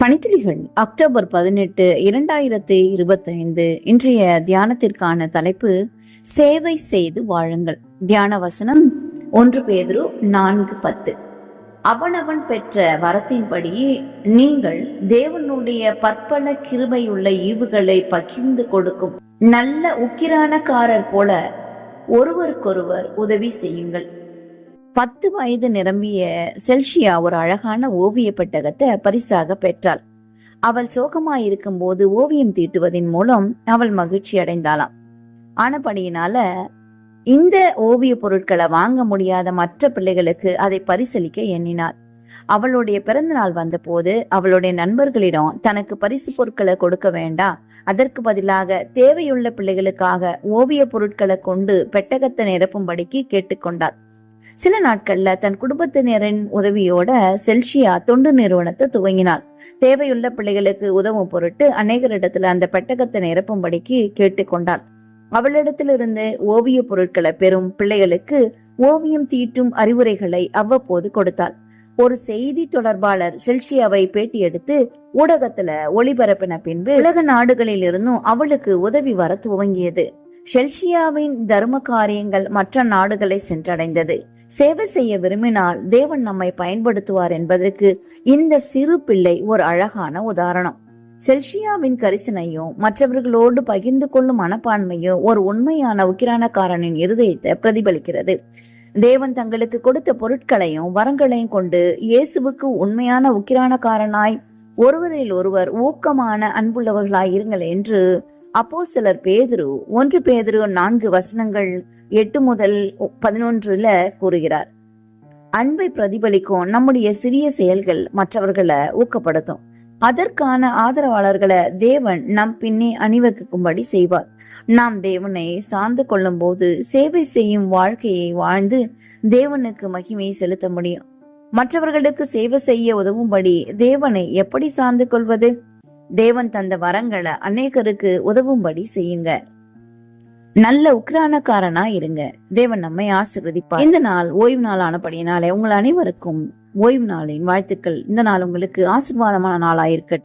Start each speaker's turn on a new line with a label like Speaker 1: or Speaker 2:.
Speaker 1: பனித்துளிகள் October பதினெட்டு இரண்டாயிரத்தி இருபத்தைந்து இன்றைய தியானத்திற்கான தலைப்பு சேவை செய்து வாழுங்கள். தியான வசனம் ஒன்று பேதுரு நான்கு பத்து. அவனவன் பெற்ற வரத்தின்படி நீங்கள் தேவனுடைய பற்பல கிருபையுள்ள ஈவுகளை பகிர்ந்து கொடுக்கும். நல்ல உக்கிரானக்காரர் போல ஒருவருக்கொருவர் உதவி செய்யுங்கள். பத்து வயது நிரம்பிய செல்ஷியா ஒரு அழகான ஓவிய பெட்டகத்தை பரிசாக பெற்றாள். அவள் சோகமாயிருக்கும் போது ஓவியம் தீட்டுவதன் மூலம் அவள் மகிழ்ச்சி அடைந்தாளாம். ஆனபடியினால இந்த ஓவிய பொருட்களை வாங்க முடியாத மற்ற பிள்ளைகளுக்கு அதை பரிசளிக்க எண்ணினாள். அவளுடைய பிறந்தநாள் வந்தபோது அவளுடைய நண்பர்களிடம் தனக்கு பரிசு பொருட்களை கொடுக்க வேண்டாம். அதற்கு பதிலாக தேவையுள்ள பிள்ளைகளுக்காக ஓவிய பொருட்களை கொண்டு பெட்டகத்தை நிரப்பும்படிக்கு கேட்டுக்கொண்டாள். சில நாட்கள்ல தன் குடும்பத்தினரின் உதவியோட செல்ஷியா தொண்டு நிறுவனத்தை துவங்கினாள். தேவையுள்ள பிள்ளைகளுக்கு உதவும் பொருட்டு அநேகரிடத்துல அந்த பெட்டகத்தை நிரப்பும்படிக்கு கேட்டுக்கொண்டாள். அவளிடத்திலிருந்து ஓவிய பொருட்களை பெறும் பிள்ளைகளுக்கு ஓவியம் தீட்டும் அறிவுரைகளை அவ்வப்போது கொடுத்தாள். ஒரு செய்தி தொடர்பாளர் செல்ஷியாவை பேட்டி எடுத்து ஊடகத்துல ஒளிபரப்பின பின்பு உலக நாடுகளில் இருந்தும் அவளுக்கு உதவி வர துவங்கியது. ஷெல்ஷியாவின் தர்ம காரியங்கள் மற்ற நாடுகளை சென்றடைந்தது. சேவை செய்ய விரும்பினால் தேவன் நம்மை பயன்படுத்துவார் என்பதற்கு இந்த சிறு பிள்ளை ஒரு அழகான உதாரணம். செல்ஷியாவின் கரிசனையும் மற்றவர்களோடு பகிர்ந்து கொள்ளும் மனப்பான்மையும் ஒரு உண்மையான உக்கிரானக்காரனின் இருதயத்தை பிரதிபலிக்கிறது. தேவன் தங்களுக்கு கொடுத்த பொருட்களையும் வரங்களையும் கொண்டு இயேசுவுக்கு உண்மையான உக்கிரானக்காரனாய் ஒருவரில் ஒருவர் ஊக்கமான அன்புள்ளவர்களாய் இருங்கள் என்று அப்போ சிலர் பேதுரு ஒன்று பேதுரு நான்கு வசனங்கள் எட்டு முதல் பதினொன்றுல கூறுகிறார். அன்பை பிரதிபலிக்கும் நம்முடைய சிறிய செயல்கள் மற்றவர்களை ஊக்கப்படுத்தும். அதற்கான ஆதரவாளர்களை தேவன் நம் பின்னே அணிவகுக்கும்படி செய்வார். நாம் தேவனை சார்ந்து கொள்ளும் போது சேவை செய்யும் வாழ்க்கையை வாழ்ந்து தேவனுக்கு மகிமையை செலுத்த முடியும். மற்றவர்களுக்கு சேவை செய்ய உதவும்படி தேவனை எப்படி சார்ந்து கொள்வது? தேவன் தந்த வரங்களை அநேகருக்கு உதவும்படி செய்யுங்க. நல்ல உக்ரானக்காரனா இருங்க. தேவன் நம்மை ஆசிர்வதிப்பார். இந்த நாள் ஓய்வு நாள் ஆனபடியினாலே உங்கள் அனைவருக்கும் ஓய்வு நாளின் வாழ்த்துக்கள். இந்த நாள் உங்களுக்கு ஆசிர்வாதமான நாளாயிருக்கட்டும்.